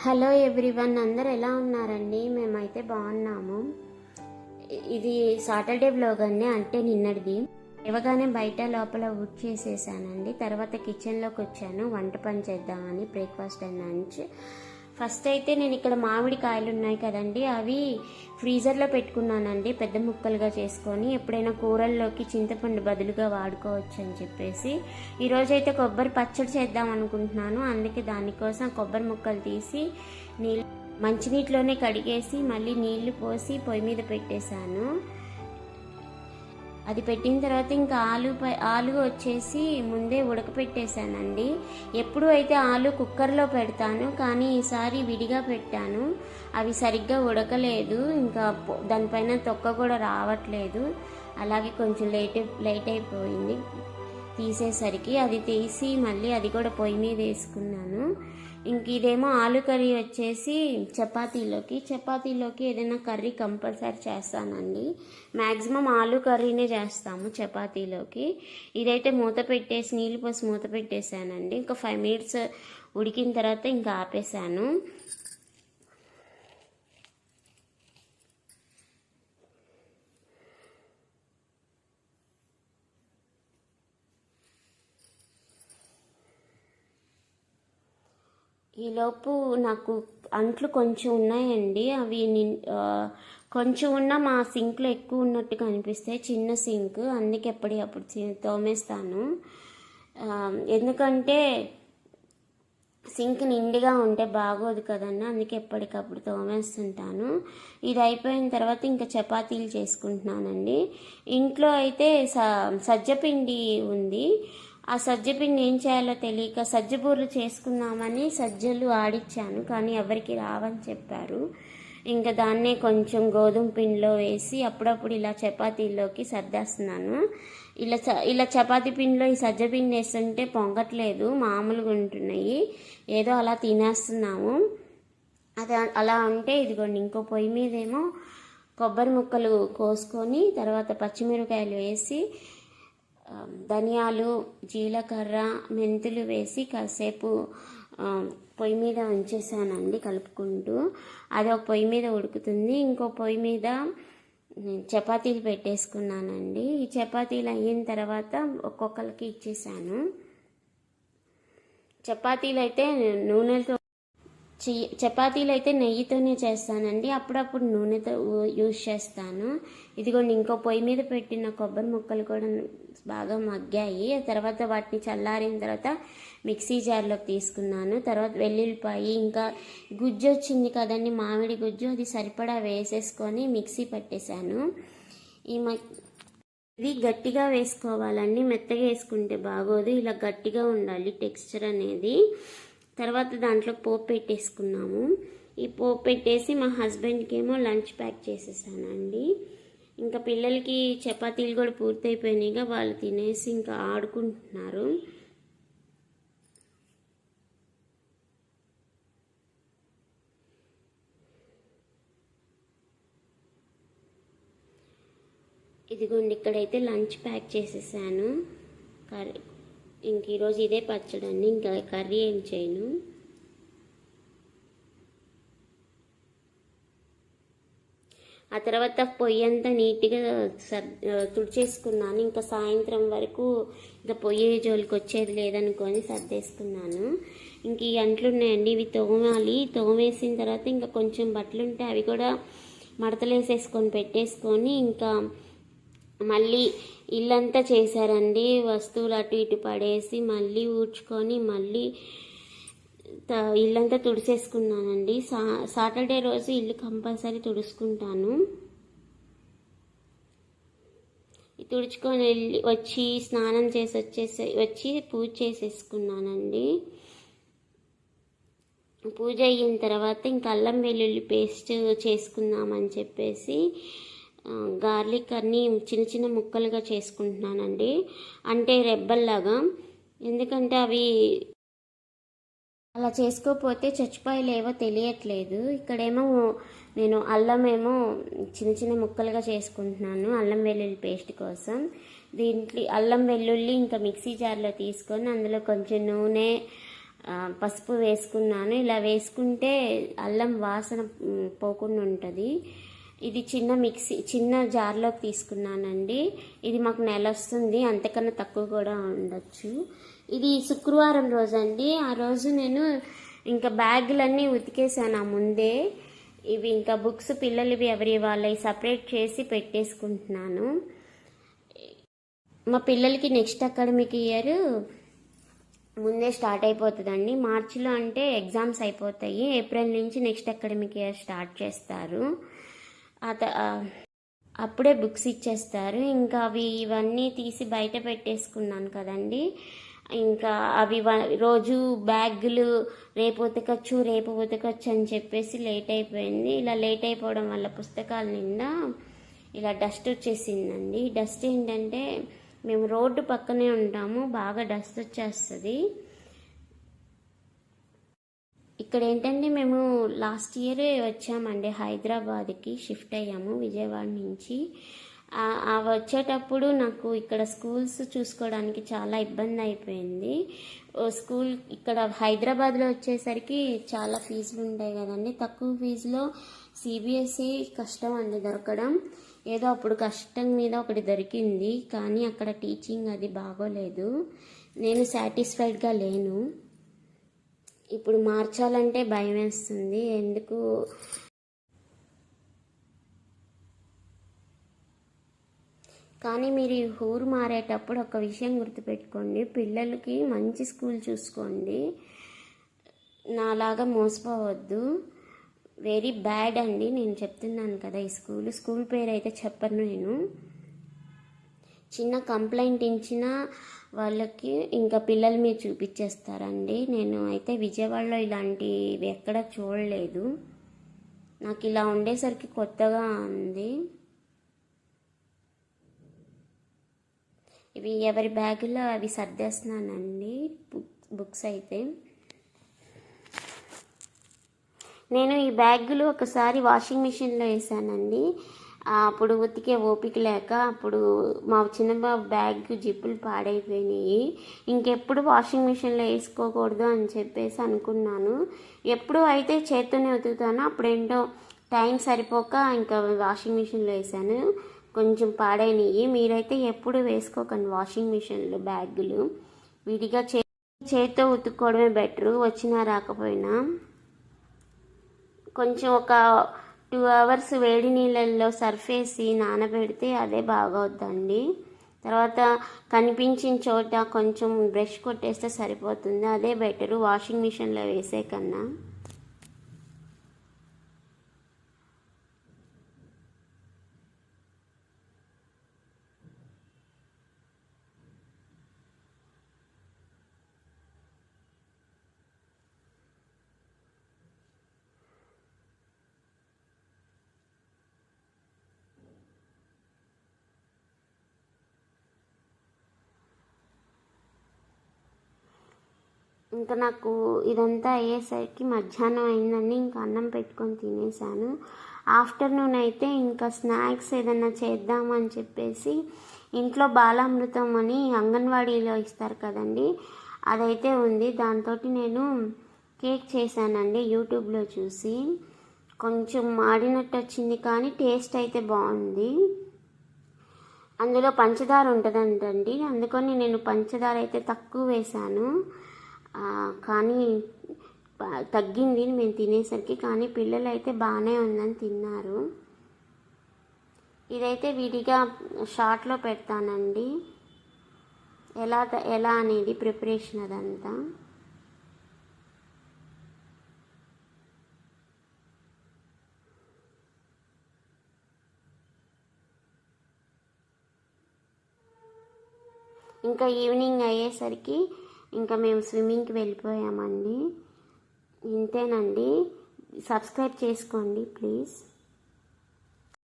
Hello everyone అందరు ఎలా ఉన్నారండి? మేమైతే బాగున్నాము. ఇది సాటర్డే బ్లాగ్ అండి అంటే నిన్నటిది. ఇవ్వగానే బయట లోపల వుడ్ చేసేసానండి. తర్వాత కిచెన్లోకి వచ్చాను వంట పని చేద్దామని బ్రేక్ఫాస్ట్ అండ్ లంచ్ ఫస్ట్ అయితే నేను ఇక్కడ మామిడికాయలు ఉన్నాయి కదండి అవి ఫ్రీజర్లో పెట్టుకున్నానండి పెద్ద ముక్కలుగా చేసుకొని. ఎప్పుడైనా కూరల్లోకి చింతపండు బదులుగా వాడుకోవచ్చు అని చెప్పేసి. ఈరోజైతే కొబ్బరి పచ్చడి చేద్దాం అనుకుంటున్నాను. అందుకే దానికోసం కొబ్బరి ముక్కలు తీసి నీళ్ళు మంచినీటిలోనే కడిగేసి మళ్ళీ నీళ్ళు పోసి పొయ్యి మీద పెట్టేశాను. అది పెట్టిన తర్వాత ఇంకా ఆలు పై ఆలు వచ్చేసి ముందే ఉడకపెట్టేశానండి. ఎప్పుడు అయితే ఆలు కుక్కర్లో పెడతాను కానీ ఈసారి విడిగా పెట్టాను. అవి సరిగ్గా ఉడకలేదు ఇంకా దానిపైన తొక్క కూడా రావట్లేదు. అలాగే కొంచెం లేట్ లేట్ అయిపోయింది. తీసేసరికి అది తీసి మళ్ళీ అది కూడా పొయ్యి మీద వేసుకున్నాను. ఇంక ఇదేమో ఆలు కర్రీ వచ్చేసి చపాతీలోకి. చపాతీలోకి ఏదైనా కర్రీ కంపల్సరీ చేస్తానండి. మ్యాక్సిమం ఆలు కర్రీనే చేస్తాము చపాతీలోకి. ఇదైతే మూత పెట్టేసి నీళ్ళు పోసి మూత పెట్టేశానండి. ఇంకా ఫైవ్ మినిట్స్ ఉడికిన తర్వాత ఇంకా ఆపేసాను ఈలోపు నాకు అంట్లు కొంచెం ఉన్నాయండి. అవి నిన్- కొంచెం ఉన్న మా సింక్లో ఎక్కువ ఉన్నట్టు అనిపిస్తాయి చిన్న సింక్. అందుకే ఎప్పటికప్పుడు తోమేస్తాను. ఎందుకంటే సింక్ నిండుగా ఉంటే బాగోదు కదన్నా అందుకే ఎప్పటికప్పుడు తోమేస్తుంటాను. ఇది అయిపోయిన తర్వాత ఇంకా చపాతీలు చేసుకుంటున్నానండి. ఇంట్లో అయితే స సజ్జపిండి ఉంది. ఆ సజ్జపిండి ఏం చేయాలో తెలియక సజ్జబూరలు చేసుకుందామని సజ్జలు ఆడిచ్చాను కానీ ఎవరికి రావని చెప్పారు. ఇంకా దాన్నే కొంచెం గోధుమ పిండిలో వేసి అప్పుడప్పుడు ఇలా చపాతీలోకి సర్దేస్తున్నాను. ఇలా చ ఇలా చపాతీ పిండిలో ఈ సజ్జ పిండి వేస్తుంటే పొంగట్లేదు మామూలుగా ఉంటున్నాయి. ఏదో అలా తినేస్తున్నాము. అది అలా ఉంటే ఇదిగోండి ఇంకో పొయ్యి మీదేమో కొబ్బరి ముక్కలు కోసుకొని తర్వాత పచ్చిమిరపకాయలు వేసి ధనియాలు జీలకర్ర మెంతులు వేసి కాసేపు పొయ్యి మీద ఉంచేసానండి కలుపుకుంటూ. అది ఒక పొయ్యి మీద ఉడుకుతుంది. ఇంకో పొయ్యి మీద నేను చపాతీలు పెట్టేసుకున్నానండి. ఈ చపాతీలు అయిన తర్వాత ఒక్కొక్కరికి ఇచ్చేసాను. చపాతీలు అయితే నూనెలతో చపాతీలు అయితే నెయ్యితోనే చేస్తానండి. అప్పుడప్పుడు నూనెతో యూజ్ చేస్తాను. ఇదిగోండి ఇంకో పొయ్యి మీద పెట్టిన కొబ్బరి ముక్కలు కూడా బాగా మగ్గాయి. తర్వాత వాటిని చల్లారిన తర్వాత మిక్సీ జార్లోకి తీసుకున్నాను. తర్వాత వెల్లుల్లిపాయి ఇంకా గుజ్జు వచ్చింది కదండి మామిడి గుజ్జు అది సరిపడా వేసేసుకొని మిక్సీ పట్టేశాను. ఈ మ ఇది గట్టిగా వేసుకోవాలండి. మెత్తగా వేసుకుంటే బాగోదు. ఇలా గట్టిగా ఉండాలి టెక్స్చర్ అనేది. తర్వాత దాంట్లో పోపు పెట్టేసుకున్నాము. ఈ పోపు పెట్టేసి మా హస్బెండ్కి ఏమో లంచ్ ప్యాక్ చేసేసానండి. ఇంకా పిల్లలకి చపాతీలు కూడా పూర్తయిపోయినాయిగా వాళ్ళు తినేసి ఇంకా ఆడుకుంటున్నారు. ఇదిగోండి ఇక్కడైతే లంచ్ ప్యాక్ చేసేసాను. కర్రీ ఇంక ఈరోజు ఇదే పచ్చడి అండి ఇంకా కర్రీ ఏం చేయను. ఆ తర్వాత పొయ్యి అంతా నీట్గా సర్ తుడిచేసుకున్నాను. ఇంకా సాయంత్రం వరకు ఇంకా పొయ్యి జోలికి వచ్చేది లేదనుకొని సర్దేసుకున్నాను. ఇంక ఈ అంట్లు ఉన్నాయండి ఇవి తోమాలి. తోమేసిన తర్వాత ఇంకా కొంచెం బట్టలు ఉంటే అవి కూడా మడతలేసేసుకొని పెట్టేసుకొని ఇంకా మళ్ళీ ఇల్లంతా చేశారండి. వస్తువులు అటు ఇటు పడేసి మళ్ళీ ఊడ్చుకొని మళ్ళీ త- ఇల్లంతా తుడిసేసుకున్నానండి. సా సాటర్డే రోజు ఇల్లు కంపల్సరీ తుడుచుకుంటాను. తుడుచుకొని వెళ్ళి వచ్చి స్నానం చేసి వచ్చేసి వచ్చి పూజ చేసేసుకున్నానండి. పూజ అయిన తర్వాత ఇంక అల్లం వెల్లుల్లి పేస్ట్ చేసుకుందామని చెప్పేసి గార్లిక్ అన్ని చిన్న చిన్న ముక్కలుగా చేసుకుంటున్నానండి. అంటే రెబ్బల్లాగా. ఎందుకంటే అవి అలా చేసుకోకపోతే చచ్చిపోయలేవో తెలియట్లేదు. ఇక్కడేమో నేను అల్లం ఏమో చిన్న చిన్న ముక్కలుగా చేసుకుంటున్నాను అల్లం వెల్లుల్లి పేస్ట్ కోసం. దీంట్లో అల్లం వెల్లుల్లి ఇంకా మిక్సీ జార్లో తీసుకొని అందులో కొంచెం నూనె పసుపు వేసుకున్నాను. ఇలా వేసుకుంటే అల్లం వాసన పోకుండా ఉంటుంది. ఇది చిన్న మిక్సీ చిన్న జార్లోకి తీసుకున్నానండి. ఇది మాకు నెల వస్తుంది అంతకన్నా తక్కువ కూడా ఉండొచ్చు. ఇది శుక్రవారం రోజు అండి ఆ రోజు నేను ఇంకా బ్యాగులన్నీ ఉతికేసాను ఆ ముందే. ఇవి ఇంకా బుక్స్ పిల్లలవి ఎవరి వాళ్ళవి సపరేట్ చేసి పెట్టేసుకుంటున్నాను. మా పిల్లలకి నెక్స్ట్ అకాడమిక్ ఇయర్ ముందే స్టార్ట్ అయిపోతుందండి. మార్చిలో అంటే ఎగ్జామ్స్ అయిపోతాయి. ఏప్రిల్ నుంచి నెక్స్ట్ అకాడమిక్ ఇయర్ స్టార్ట్ చేస్తారు. అత అప్పుడే బుక్స్ ఇచ్చేస్తారు. ఇంకా అవి ఇవన్నీ తీసి బయట పెట్టేసుకున్నాను కదండి. ఇంకా అవి వ- రోజు బ్యాగులు రేపు ఉతకచ్చు రేపు ఉతకచ్చు అని చెప్పేసి లేట్ అయిపోయింది. ఇలా లేట్ అయిపోవడం వల్ల పుస్తకాల నిండా ఇలా డస్ట్ వచ్చేసిందండి. డస్ట్ ఏంటంటే మేము రోడ్డు పక్కనే ఉంటాము బాగా డస్ట్ వచ్చేస్తుంది. ఇక్కడ ఏంటంటే మేము లాస్ట్ ఇయర్ వచ్చామండి హైదరాబాద్కి షిఫ్ట్ అయ్యాము విజయవాడ నుంచి. వచ్చేటప్పుడు నాకు ఇక్కడ స్కూల్స్ చూసుకోవడానికి చాలా ఇబ్బంది అయిపోయింది. ఓ స్కూల్ ఇక్కడ హైదరాబాద్లో వచ్చేసరికి చాలా ఫీజులు ఉంటాయి కదండి. తక్కువ ఫీజులో సిబిఎస్ఈ కష్టం అండి దొరకడం. ఏదో అప్పుడు కష్టం మీద ఒకటి దొరికింది కానీ అక్కడ టీచింగ్ అది బాగోలేదు. నేను సాటిస్ఫైడ్గా లేను. ఇప్పుడు మార్చాలంటే భయం వేస్తుంది ఎందుకు? కానీ మీరు ఈ ఊరు మారేటప్పుడు ఒక విషయం గుర్తుపెట్టుకోండి. పిల్లలకి మంచి స్కూల్ చూసుకోండి. నాలాగా మోసపోవద్దు. వెరీ బ్యాడ్ అండి. నేను చెప్తున్నాను కదా ఈ స్కూల్. స్కూల్ పేరు అయితే చెప్పను నేను. చిన్న కంప్లైంట్ ఇచ్చిన వాళ్ళకి ఇంకా పిల్లల మీద చూపించేస్తారండి. నేను అయితే విజయవాడలో ఇలాంటివి ఎక్కడ చూడలేదు. నాకు ఇలా ఉండేసరికి కొత్తగా ఉంది. ఇవి ఎవరి బ్యాగులో అవి సర్దేస్తున్నానండి. బుక్ బుక్స్ అయితే. నేను ఈ బ్యాగులు ఒకసారి వాషింగ్ మిషన్లో వేసానండి. అప్పుడు ఉతికే ఓపిక లేక అప్పుడు మా చిన్నబాబు బ్యాగ్ జిప్పులు పాడైపోయినాయి. ఇంకెప్పుడు వాషింగ్ మిషన్లో వేసుకోకూడదు అని చెప్పేసి అనుకున్నాను. ఎప్పుడు అయితే చేత్తోనే ఉతుకుతానో అప్పుడేంటో టైం సరిపోక ఇంకా వాషింగ్ మిషన్లో వేసాను. కొంచెం పాడైనవి మీరైతే ఎప్పుడు వేసుకోకండి వాషింగ్ మిషన్లు బ్యాగులు. విడిగా చే చేత్తో ఉతుక్కోవడమే బెటరు. వచ్చినా రాకపోయినా. కొంచెం ఒక టూ అవర్స్ వేడి నీళ్ళల్లో సర్ఫ్ వేసి నానబెడితే అదే బాగవుద్దండి తర్వాత కనిపించిన చోట కొంచెం బ్రష్ కొట్టేస్తే సరిపోతుంది. అదే బెటరు వాషింగ్ మిషన్లో వేసే కన్నా. ఇంకా నాకు ఇదంతా అయ్యేసరికి మధ్యాహ్నం అయిందండి ఇంకా అన్నం పెట్టుకొని తినేసాను. ఆఫ్టర్నూన్ అయితే ఇంకా స్నాక్స్ ఏదైనా చేద్దామని చెప్పేసి ఇంట్లో బాలామృతం అని అంగన్వాడీలో ఇస్తారు కదండి అదైతే ఉంది. దాంతో నేను కేక్ చేశానండి యూట్యూబ్లో చూసి. కొంచెం మాడినట్టు వచ్చింది కానీ టేస్ట్ అయితే బాగుంది. అందులో పంచదార ఉంటుందంటండి అందుకని నేను పంచదార అయితే తక్కువ వేశాను. కానీ తగ్గింది మేము తినేసరికి కానీ పిల్లలు అయితే బాగానే ఉందని తిన్నారు. ఇదైతే విడిగా షార్ట్లో పెడతానండి. ఎలా ఎలా అనేది ప్రిపరేషన్ అదంతా. ఇంకా ఈవినింగ్ అయ్యేసరికి ఇంకా మేము స్విమ్మింగ్కి వెళ్ళిపోయామండి. ఇంతేనండి. సబ్స్క్రైబ్ చేసుకోండి ప్లీజ్.